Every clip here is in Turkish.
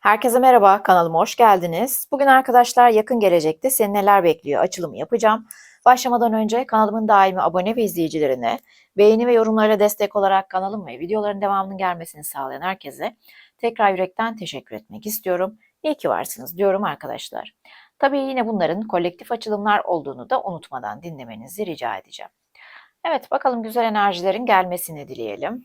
Herkese merhaba, kanalıma hoş geldiniz. Bugün arkadaşlar yakın gelecekte seni neler bekliyor açılımı yapacağım. Başlamadan önce kanalımın daimi abone ve izleyicilerine, beğeni ve yorumlarla destek olarak kanalım ve videoların devamının gelmesini sağlayan herkese tekrar yürekten teşekkür etmek istiyorum. İyi ki varsınız diyorum arkadaşlar. Tabii yine bunların kolektif açılımlar olduğunu da unutmadan dinlemenizi rica edeceğim. Evet bakalım güzel enerjilerin gelmesini dileyelim.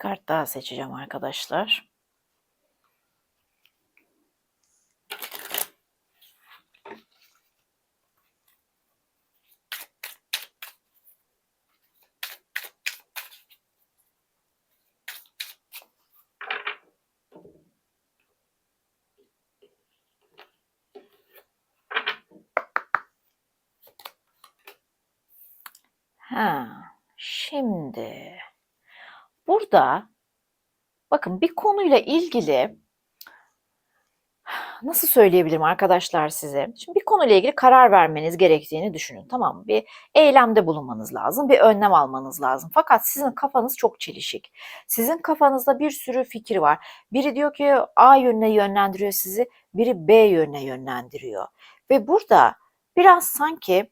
Kart daha seçeceğim arkadaşlar. Ha, şimdi burada bakın bir konuyla ilgili nasıl söyleyebilirim arkadaşlar size? Şimdi bir konuyla ilgili karar vermeniz gerektiğini düşünün. Tamam mı? Bir eylemde bulunmanız lazım, bir önlem almanız lazım. Fakat sizin kafanız çok çelişik. Sizin kafanızda bir sürü fikir var. Biri diyor ki A yönüne yönlendiriyor sizi, biri B yönüne yönlendiriyor. Ve burada biraz sanki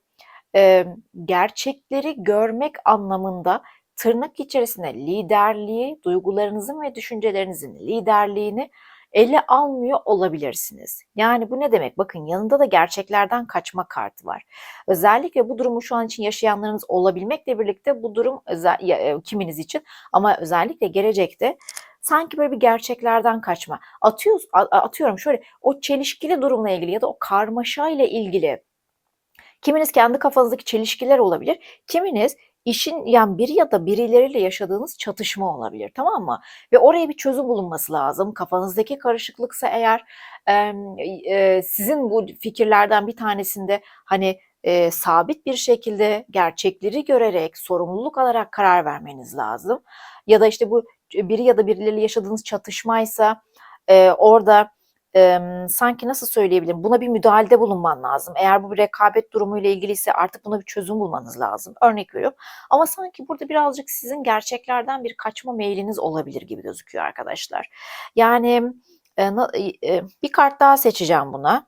e, gerçekleri görmek anlamında tırnak içerisinde liderliği, duygularınızın ve düşüncelerinizin liderliğini ele almıyor olabilirsiniz. Yani bu ne demek? Bakın yanında da gerçeklerden kaçma kartı var. Özellikle bu durumu şu an için yaşayanlarınız olabilmekle birlikte bu durum özel, e, kiminiz için ama özellikle gelecekte sanki böyle bir gerçeklerden kaçma. Atıyoruz, atıyorum şöyle o çelişkili durumla ilgili ya da o karmaşa ile ilgili Kiminiz kendi kafanızdaki çelişkiler olabilir. Kiminiz işin yani biri ya da birileriyle yaşadığınız çatışma olabilir tamam mı? Ve oraya bir çözüm bulunması lazım. Kafanızdaki karışıklıksa eğer em, e, sizin bu fikirlerden bir tanesinde hani e, sabit bir şekilde gerçekleri görerek sorumluluk alarak karar vermeniz lazım. Ya da işte bu biri ya da birileriyle yaşadığınız çatışmaysa e, orada Emm, sanki nasıl söyleyebilirim? Buna bir müdahalede bulunman lazım. Eğer bu bir rekabet durumuyla ilgiliyse artık buna bir çözüm bulmanız lazım. Örnek veriyorum. Ama sanki burada birazcık sizin gerçeklerden bir kaçma meyliniz olabilir gibi gözüküyor arkadaşlar. Yani, eee, na eee, bir kart daha seçeceğim buna.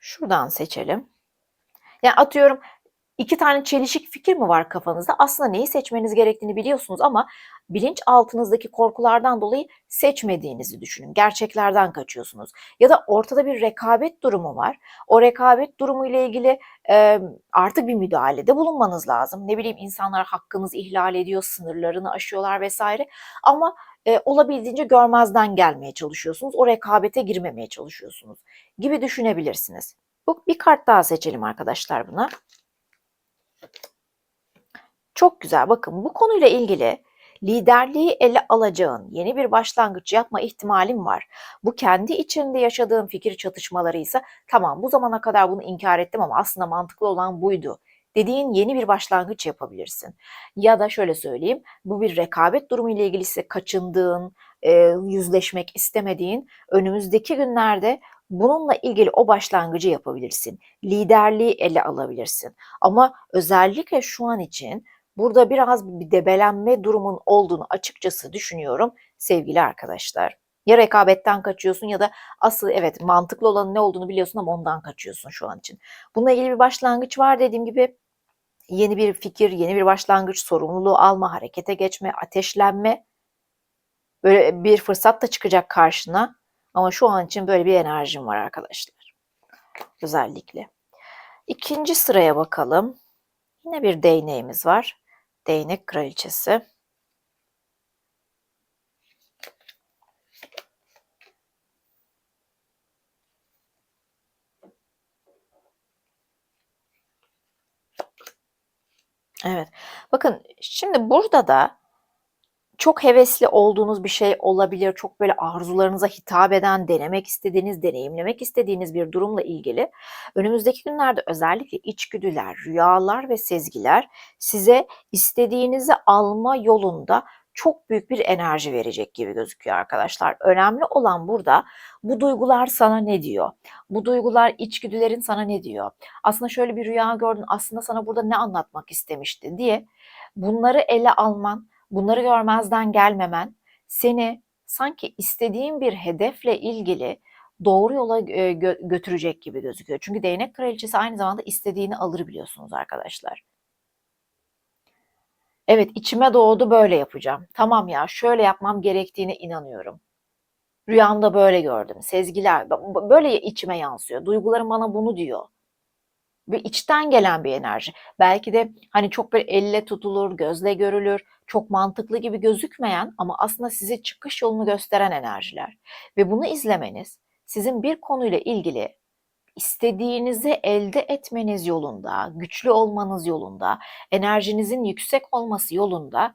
Şuradan seçelim. Ya, atıyorum 2 tane çelişik fikir mi var kafanızda? Aslında neyi seçmeniz gerektiğini biliyorsunuz ama bilinçaltınızdaki korkulardan dolayı seçmediğinizi düşünün. Gerçeklerden kaçıyorsunuz. Ya da ortada bir rekabet durumu var. O rekabet durumu ile ilgili emm, artık bir müdahalede bulunmanız lazım. Ne bileyim insanlar hakkınızı ihlal ediyor, sınırlarını aşıyorlar vesaire. ama eee, olabildiğince görmezden gelmeye çalışıyorsunuz. O rekabete girmemeye çalışıyorsunuz gibi düşünebilirsiniz. Bu bir kart daha seçelim arkadaşlar buna. Çok güzel. Bakın bu konuyla ilgili liderliği ele alacağın yeni bir başlangıç yapma ihtimalin var. Bu kendi içinde yaşadığın fikir çatışmaları ise tamam bu zamana kadar bunu inkar ettim ama aslında mantıklı olan buydu dediğin yeni bir başlangıç yapabilirsin. Ya da şöyle söyleyeyim, bu bir rekabet durumu ile ilgili ise kaçındığın, e, yüzleşmek istemediğin önümüzdeki günlerde bununla ilgili o başlangıcı yapabilirsin. Liderliği ele alabilirsin. Ama özellikle şu an için burada biraz bir debelenme durumun olduğunu açıkçası düşünüyorum sevgili arkadaşlar. Ya rekabetten kaçıyorsun ya da asıl evet mantıklı olanın ne olduğunu biliyorsun ama ondan kaçıyorsun şu an için. Bununla ilgili bir başlangıç var dediğim gibi yeni bir fikir, yeni bir başlangıç, sorumluluğu alma, harekete geçme, ateşlenme. Böyle bir fırsat da çıkacak karşına. Ama şu an için böyle bir enerjim var arkadaşlar. Özellikle. İkinci sıraya bakalım. Yine bir değneğimiz var. Değnek kraliçesi. Evet. Bakın şimdi burada da çok hevesli olduğunuz bir şey olabilir. Çok böyle arzularınıza hitap eden, denemek istediğiniz, deneyimlemek istediğiniz bir durumla ilgili önümüzdeki günlerde özellikle içgüdüler, rüyalar ve sezgiler size istediğinizi alma yolunda çok büyük bir enerji verecek gibi gözüküyor arkadaşlar. Önemli olan burada bu duygular sana ne diyor? Bu duygular içgüdülerin sana ne diyor? Aslında şöyle bir rüya gördün, aslında sana burada ne anlatmak istemişti diye bunları ele alman, bunları görmezden gelmemen seni sanki istediğin bir hedefle ilgili doğru yola gö- götürecek gibi gözüküyor. Çünkü değnek kraliçesi aynı zamanda istediğini alır biliyorsunuz arkadaşlar. Evet içime doğdu böyle yapacağım. Tamam ya şöyle yapmam gerektiğine inanıyorum. Rüyamda böyle gördüm. Sezgiler böyle içime yansıyor. Duygularım bana bunu diyor. Bir içten gelen bir enerji. Belki de hani çok bir elle tutulur, gözle görülür, çok mantıklı gibi gözükmeyen ama aslında size çıkış yolunu gösteren enerjiler. Ve bunu izlemeniz sizin bir konuyla ilgili istediğinizi elde etmeniz yolunda, güçlü olmanız yolunda, enerjinizin yüksek olması yolunda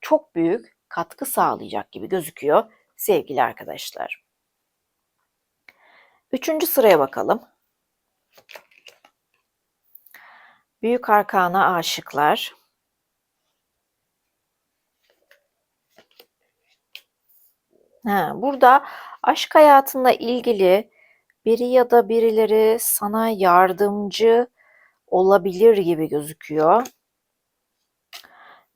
çok büyük katkı sağlayacak gibi gözüküyor sevgili arkadaşlar. Üçüncü sıraya bakalım. Büyük Arkana aşıklar. Ha, burada aşk hayatında ilgili biri ya da birileri sana yardımcı olabilir gibi gözüküyor.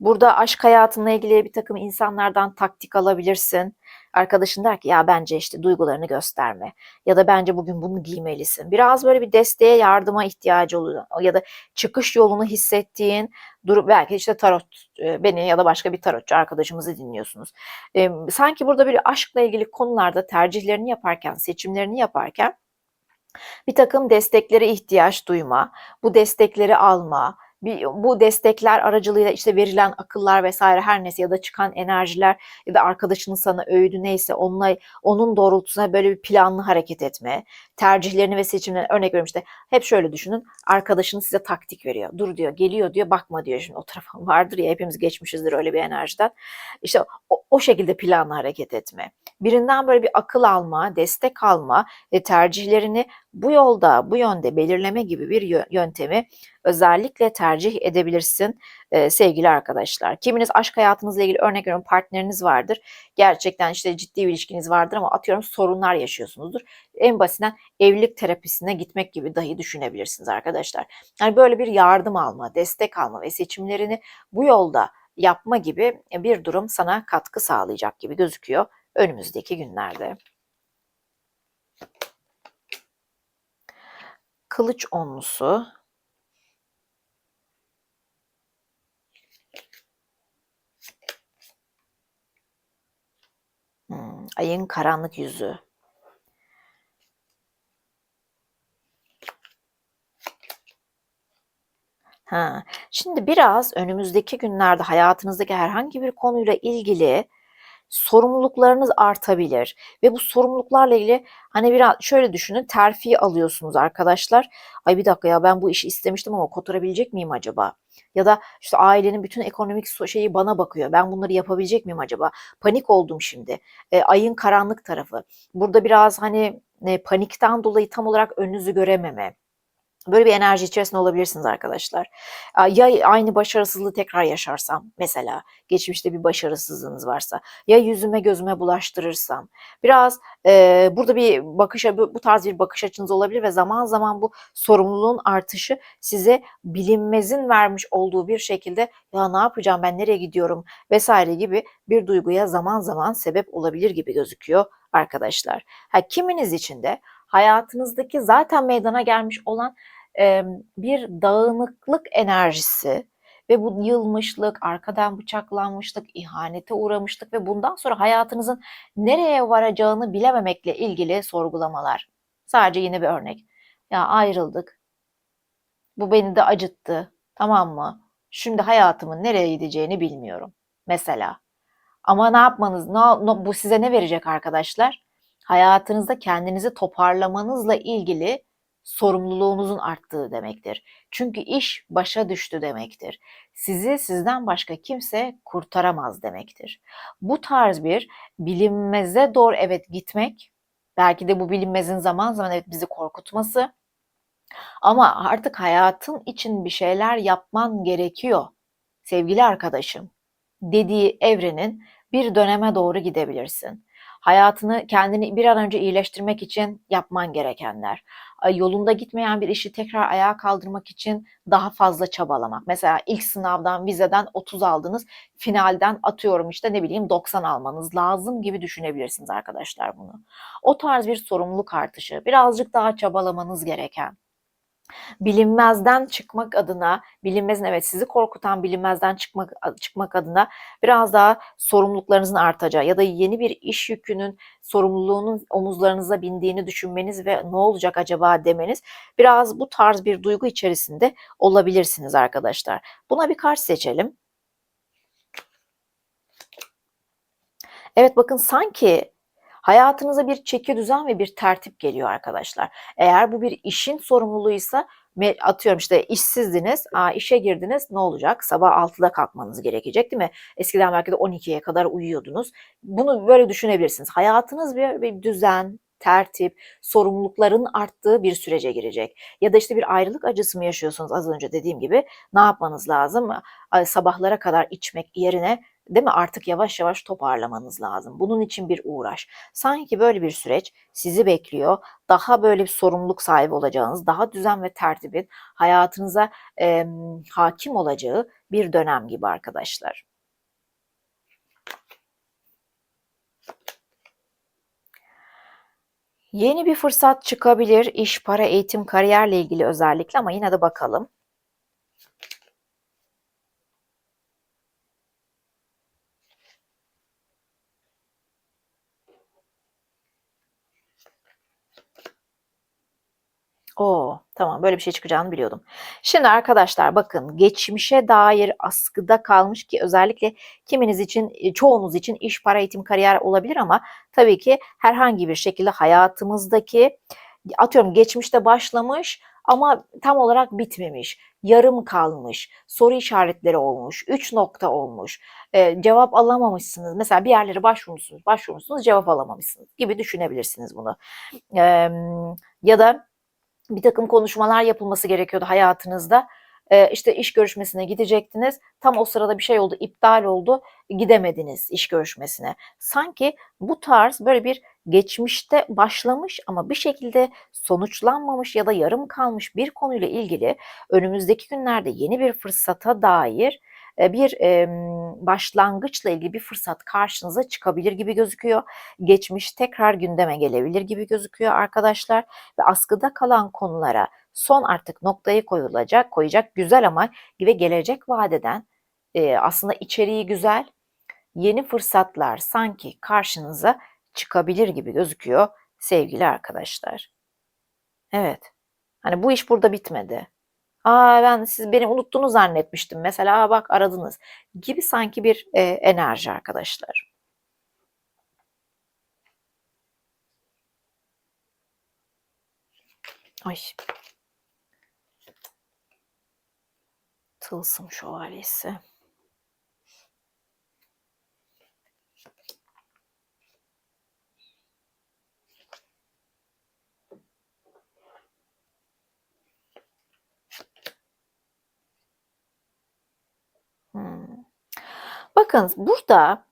Burada aşk hayatınla ilgili bir takım insanlardan taktik alabilirsin. Arkadaşın der ki ya bence işte duygularını gösterme ya da bence bugün bunu giymelisin. Biraz böyle bir desteğe yardıma ihtiyacı oluyor ya da çıkış yolunu hissettiğin durum belki işte tarot e, beni ya da başka bir tarotçu arkadaşımızı dinliyorsunuz. Sanki burada bir aşkla ilgili konularda tercihlerini yaparken, seçimlerini yaparken bir takım desteklere ihtiyaç duyma, bu destekleri alma, bir, bu destekler aracılığıyla işte verilen akıllar vesaire her neyse ya da çıkan enerjiler ya da arkadaşının sana öğüdü neyse onunla onun doğrultusuna böyle bir planlı hareket etme, tercihlerini ve seçimlerini örnek veriyorum işte hep şöyle düşünün arkadaşınız size taktik veriyor. Dur diyor geliyor diyor bakma diyor şimdi o tarafa vardır ya hepimiz geçmişizdir öyle bir enerjiden. İşte o, o şekilde planlı hareket etme. Birinden böyle bir akıl alma, destek alma ve tercihlerini bu yolda, bu yönde belirleme gibi bir yöntemi özellikle tercih edebilirsin e, sevgili arkadaşlar. Kiminiz aşk hayatınızla ilgili örnek veriyorum partneriniz vardır. Gerçekten işte ciddi bir ilişkiniz vardır ama atıyorum sorunlar yaşıyorsunuzdur. En basitinden evlilik terapisine gitmek gibi dahi düşünebilirsiniz arkadaşlar. Yani böyle bir yardım alma, destek alma ve seçimlerini bu yolda yapma gibi bir durum sana katkı sağlayacak gibi gözüküyor önümüzdeki günlerde. Kılıç onlusu Hmm, ayın karanlık yüzü. Ha, şimdi biraz önümüzdeki günlerde hayatınızdaki herhangi bir konuyla ilgili sorumluluklarınız artabilir ve bu sorumluluklarla ilgili hani biraz şöyle düşünün terfi alıyorsunuz arkadaşlar. Ay bir dakika ya ben bu işi istemiştim ama kotarabilecek miyim acaba? Ya da işte ailenin bütün ekonomik şeyi bana bakıyor. Ben bunları yapabilecek miyim acaba? Panik oldum şimdi. E, ayın karanlık tarafı. Burada biraz hani e, panikten dolayı tam olarak önünüzü görememe Böyle bir enerji içerisinde olabilirsiniz arkadaşlar. Ya aynı başarısızlığı tekrar yaşarsam mesela geçmişte bir başarısızlığınız varsa ya yüzüme gözüme bulaştırırsam biraz e, burada bir bakış bu tarz bir bakış açınız olabilir ve zaman zaman bu sorumluluğun artışı size bilinmezin vermiş olduğu bir şekilde ya ne yapacağım ben nereye gidiyorum vesaire gibi bir duyguya zaman zaman sebep olabilir gibi gözüküyor arkadaşlar. Ha, kiminiz için de hayatınızdaki zaten meydana gelmiş olan bir dağınıklık enerjisi ve bu yılmışlık, arkadan bıçaklanmışlık, ihanete uğramışlık ve bundan sonra hayatınızın nereye varacağını bilememekle ilgili sorgulamalar. Sadece yine bir örnek. Ya ayrıldık. Bu beni de acıttı. Tamam mı? Şimdi hayatımın nereye gideceğini bilmiyorum. Mesela. Ama ne yapmanız, ne, bu size ne verecek arkadaşlar? Hayatınızda kendinizi toparlamanızla ilgili sorumluluğunuzun arttığı demektir. Çünkü iş başa düştü demektir. Sizi sizden başka kimse kurtaramaz demektir. Bu tarz bir bilinmeze doğru evet gitmek, belki de bu bilinmezin zaman zaman evet bizi korkutması ama artık hayatın için bir şeyler yapman gerekiyor sevgili arkadaşım dediği evrenin bir döneme doğru gidebilirsin. Hayatını kendini bir an önce iyileştirmek için yapman gerekenler. Yolunda gitmeyen bir işi tekrar ayağa kaldırmak için daha fazla çabalamak. Mesela ilk sınavdan, vizeden 30 aldınız. Finalden atıyorum işte ne bileyim 90 almanız lazım gibi düşünebilirsiniz arkadaşlar bunu. O tarz bir sorumluluk artışı, birazcık daha çabalamanız gereken bilinmezden çıkmak adına, bilinmezin evet sizi korkutan bilinmezden çıkmak çıkmak adına biraz daha sorumluluklarınızın artacağı ya da yeni bir iş yükünün sorumluluğunun omuzlarınıza bindiğini düşünmeniz ve ne olacak acaba demeniz biraz bu tarz bir duygu içerisinde olabilirsiniz arkadaşlar. Buna bir kart seçelim. Evet bakın sanki hayatınıza bir çeki düzen ve bir tertip geliyor arkadaşlar. Eğer bu bir işin sorumluluğuysa atıyorum işte işsizdiniz, aa, işe girdiniz ne olacak? Sabah 6'da kalkmanız gerekecek değil mi? Eskiden belki de 12'ye kadar uyuyordunuz. Bunu böyle düşünebilirsiniz. Hayatınız bir, bir düzen, tertip, sorumlulukların arttığı bir sürece girecek. Ya da işte bir ayrılık acısı mı yaşıyorsunuz az önce dediğim gibi ne yapmanız lazım? Sabahlara kadar içmek yerine değil mi artık yavaş yavaş toparlamanız lazım. Bunun için bir uğraş. Sanki böyle bir süreç sizi bekliyor. Daha böyle bir sorumluluk sahibi olacağınız, daha düzen ve tertibin hayatınıza e, hakim olacağı bir dönem gibi arkadaşlar. Yeni bir fırsat çıkabilir iş, para, eğitim, kariyerle ilgili özellikle ama yine de bakalım. Oo, tamam böyle bir şey çıkacağını biliyordum. Şimdi arkadaşlar bakın geçmişe dair askıda kalmış ki özellikle kiminiz için, e, çoğunuz için iş, para, eğitim, kariyer olabilir ama tabii ki herhangi bir şekilde hayatımızdaki atıyorum geçmişte başlamış ama tam olarak bitmemiş, yarım kalmış, soru işaretleri olmuş, üç nokta olmuş, e, cevap alamamışsınız. Mesela bir yerlere başvurmuşsunuz, başvurmuşsunuz, cevap alamamışsınız gibi düşünebilirsiniz bunu. E, ya da bir takım konuşmalar yapılması gerekiyordu hayatınızda. Ee, işte iş görüşmesine gidecektiniz. Tam o sırada bir şey oldu, iptal oldu. Gidemediniz iş görüşmesine. Sanki bu tarz böyle bir geçmişte başlamış ama bir şekilde sonuçlanmamış ya da yarım kalmış bir konuyla ilgili önümüzdeki günlerde yeni bir fırsata dair bir e, başlangıçla ilgili bir fırsat karşınıza çıkabilir gibi gözüküyor. Geçmiş tekrar gündeme gelebilir gibi gözüküyor arkadaşlar ve askıda kalan konulara son artık noktayı koyulacak, koyacak güzel ama ve gelecek vadeden e, aslında içeriği güzel yeni fırsatlar sanki karşınıza çıkabilir gibi gözüküyor sevgili arkadaşlar. Evet. Hani bu iş burada bitmedi. Aa ben siz beni unuttuğunu zannetmiştim. Mesela bak aradınız gibi sanki bir e, enerji arkadaşlar. Ay. Tılsım şövalyesi. Bakın burada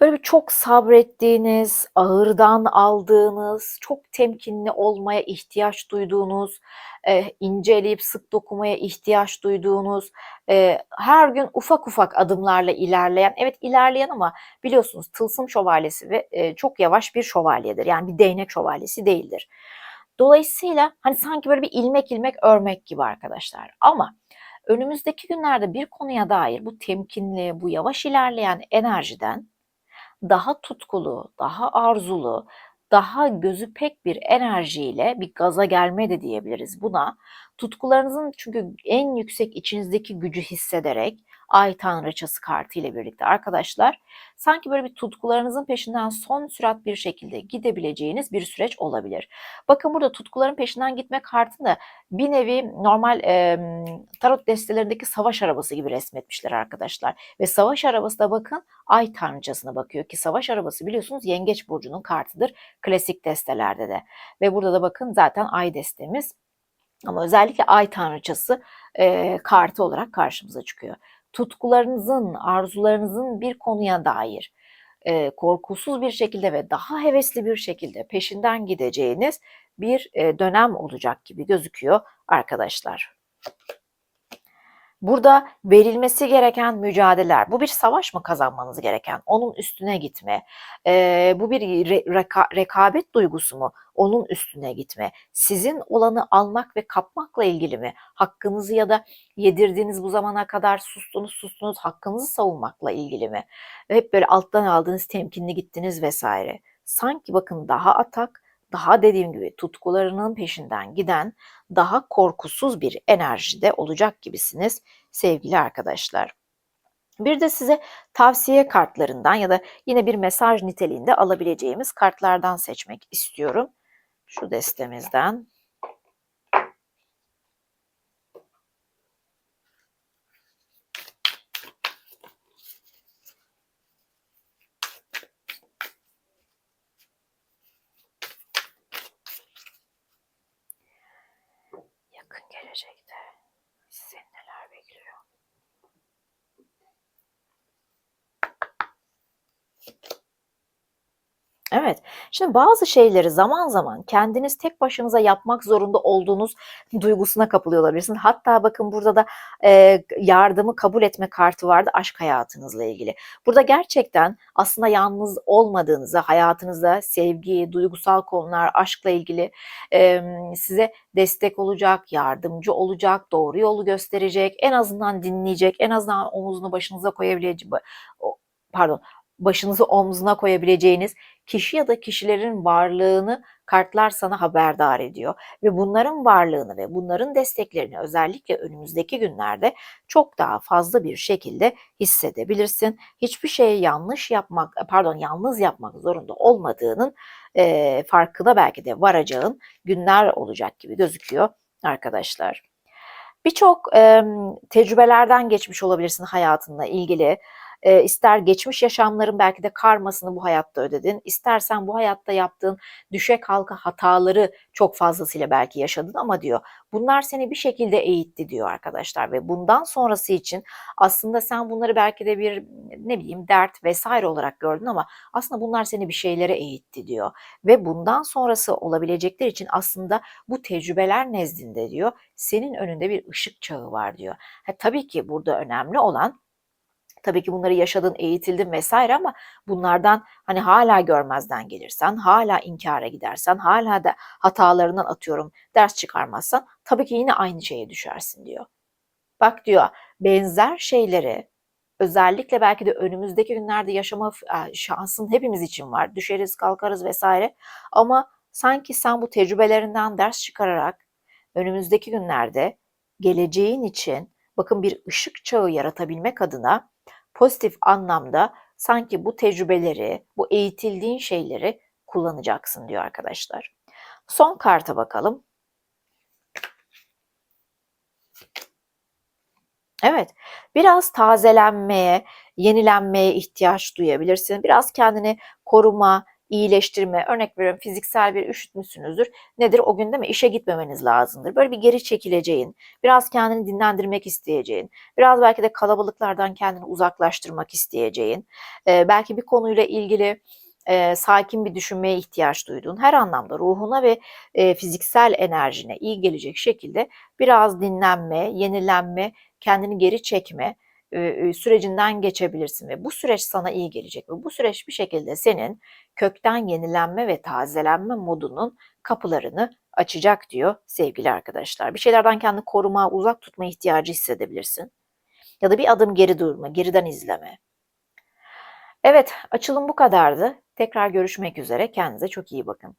böyle bir çok sabrettiğiniz, ağırdan aldığınız, çok temkinli olmaya ihtiyaç duyduğunuz, eee, inceleyip sık dokumaya ihtiyaç duyduğunuz, eee, her gün ufak ufak adımlarla ilerleyen, evet ilerleyen ama biliyorsunuz tılsım şövalyesi ve eee, çok yavaş bir şövalyedir. Yani bir değnek şövalyesi değildir. Dolayısıyla hani sanki böyle bir ilmek ilmek örmek gibi arkadaşlar. Ama önümüzdeki günlerde bir konuya dair bu temkinli, bu yavaş ilerleyen enerjiden daha tutkulu, daha arzulu, daha gözü pek bir enerjiyle bir gaza gelme de diyebiliriz buna. Tutkularınızın çünkü en yüksek içinizdeki gücü hissederek Ay Tanrıçası kartı ile birlikte arkadaşlar sanki böyle bir tutkularınızın peşinden son sürat bir şekilde gidebileceğiniz bir süreç olabilir. Bakın burada tutkuların peşinden gitme kartını bir nevi normal e, tarot destelerindeki savaş arabası gibi resmetmişler arkadaşlar. Ve savaş arabası da bakın ay tanrıçasına bakıyor ki savaş arabası biliyorsunuz yengeç burcunun kartıdır klasik destelerde de. Ve burada da bakın zaten ay destemiz ama özellikle ay tanrıçası e, kartı olarak karşımıza çıkıyor. Tutkularınızın, arzularınızın bir konuya dair e, korkusuz bir şekilde ve daha hevesli bir şekilde peşinden gideceğiniz bir e, dönem olacak gibi gözüküyor arkadaşlar. Burada verilmesi gereken mücadeleler, bu bir savaş mı kazanmanız gereken, onun üstüne gitme, e, bu bir re, reka, rekabet duygusu mu, onun üstüne gitme, sizin olanı almak ve kapmakla ilgili mi, hakkınızı ya da yedirdiğiniz bu zamana kadar sustunuz sustunuz hakkınızı savunmakla ilgili mi, hep böyle alttan aldığınız temkinli gittiniz vesaire. Sanki bakın daha atak, daha dediğim gibi tutkularının peşinden giden daha korkusuz bir enerjide olacak gibisiniz sevgili arkadaşlar. Bir de size tavsiye kartlarından ya da yine bir mesaj niteliğinde alabileceğimiz kartlardan seçmek istiyorum. Şu destemizden. yakın gelecekte sizi neler Evet. Şimdi bazı şeyleri zaman zaman kendiniz tek başınıza yapmak zorunda olduğunuz duygusuna kapılıyor olabilirsiniz. Hatta bakın burada da e, yardımı kabul etme kartı vardı aşk hayatınızla ilgili. Burada gerçekten aslında yalnız olmadığınızı, hayatınızda sevgi, duygusal konular, aşkla ilgili e, size destek olacak, yardımcı olacak, doğru yolu gösterecek, en azından dinleyecek, en azından omuzunu başınıza koyabilecek, pardon başınızı omzuna koyabileceğiniz kişi ya da kişilerin varlığını kartlar sana haberdar ediyor ve bunların varlığını ve bunların desteklerini özellikle önümüzdeki günlerde çok daha fazla bir şekilde hissedebilirsin. Hiçbir şeyi yanlış yapmak, pardon yalnız yapmak zorunda olmadığının e, farkına belki de varacağın günler olacak gibi gözüküyor arkadaşlar. Birçok e, tecrübelerden geçmiş olabilirsin hayatınla ilgili. E, ister geçmiş yaşamların belki de karmasını bu hayatta ödedin. İstersen bu hayatta yaptığın düşe kalka hataları çok fazlasıyla belki yaşadın ama diyor bunlar seni bir şekilde eğitti diyor arkadaşlar ve bundan sonrası için aslında sen bunları belki de bir ne bileyim dert vesaire olarak gördün ama aslında bunlar seni bir şeylere eğitti diyor ve bundan sonrası olabilecekler için aslında bu tecrübeler nezdinde diyor senin önünde bir ışık çağı var diyor. Ha, tabii ki burada önemli olan Tabii ki bunları yaşadın, eğitildin vesaire ama bunlardan hani hala görmezden gelirsen, hala inkara gidersen, hala da hatalarından atıyorum ders çıkarmazsan tabii ki yine aynı şeye düşersin diyor. Bak diyor benzer şeyleri özellikle belki de önümüzdeki günlerde yaşama şansın hepimiz için var. Düşeriz, kalkarız vesaire. Ama sanki sen bu tecrübelerinden ders çıkararak önümüzdeki günlerde geleceğin için bakın bir ışık çağı yaratabilmek adına pozitif anlamda sanki bu tecrübeleri, bu eğitildiğin şeyleri kullanacaksın diyor arkadaşlar. Son karta bakalım. Evet, biraz tazelenmeye, yenilenmeye ihtiyaç duyabilirsin. Biraz kendini koruma, iyileştirme, örnek veriyorum fiziksel bir üşütmüşsünüzdür. Nedir? O gün değil mi? İşe gitmemeniz lazımdır. Böyle bir geri çekileceğin, biraz kendini dinlendirmek isteyeceğin, biraz belki de kalabalıklardan kendini uzaklaştırmak isteyeceğin, e, belki bir konuyla ilgili e, sakin bir düşünmeye ihtiyaç duyduğun, her anlamda ruhuna ve e, fiziksel enerjine iyi gelecek şekilde biraz dinlenme, yenilenme, kendini geri çekme sürecinden geçebilirsin ve bu süreç sana iyi gelecek ve bu süreç bir şekilde senin kökten yenilenme ve tazelenme modunun kapılarını açacak diyor sevgili arkadaşlar. Bir şeylerden kendini koruma, uzak tutma ihtiyacı hissedebilirsin. Ya da bir adım geri durma, geriden izleme. Evet, açılım bu kadardı. Tekrar görüşmek üzere. Kendinize çok iyi bakın.